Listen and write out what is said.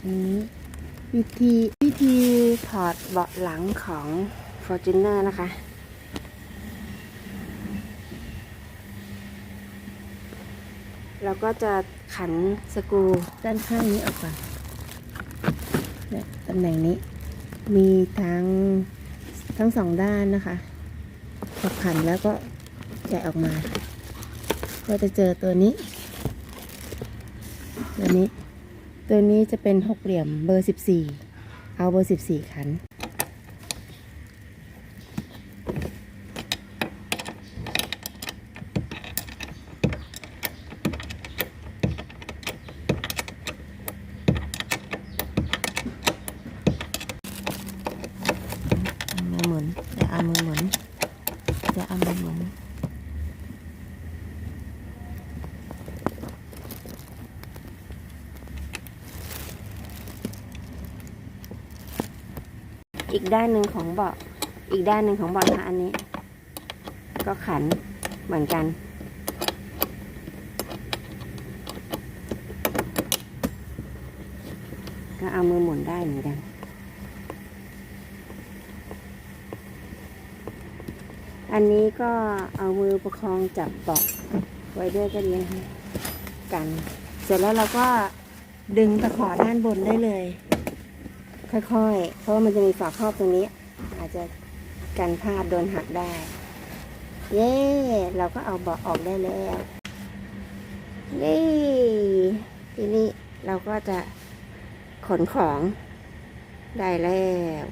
อันนี้วิธีวิธีถอดเบาะหลังของ Fortuner นะคะ เราก็จะขันสกรูด้านข้างนี้ออกก่อนเนี่ยตำแหน่งนี้ มีทั้งทั้งสองด้านนะคะพอขันแล้วก็แกะออกมา ก็จะเจอตัวนี้ ตัวนี้ ตัวนี้จะเป็นหกเหลี่ยมเบอร์ 14 เอาเบอร์ 14 ขัน เอามือหมุนจะเอามือหมุนจะเอามือหมุน อีกด้านหนึ่งของเบาะอีกด้านหนึ่งของเบาะนะคะอันนี้ ก็ขันเหมือนกัน ก็เอามือหมุนได้เหมือนกันอันนี้ก็เอามือประคองจับเบาะไว้ด้วยก็ดีนะคะกัน เสร็จแล้วเราก็ดึงตะขอด้านบนได้เลย ค่อยๆ เพราะว่ามันจะมีฝาครอบตรงนี้ อาจจะกันพลาดโดนหักได้ เย้ เราก็เอาเบาะออกได้แล้ว เย้ทีนี้เราก็จะขนของได้แล้ว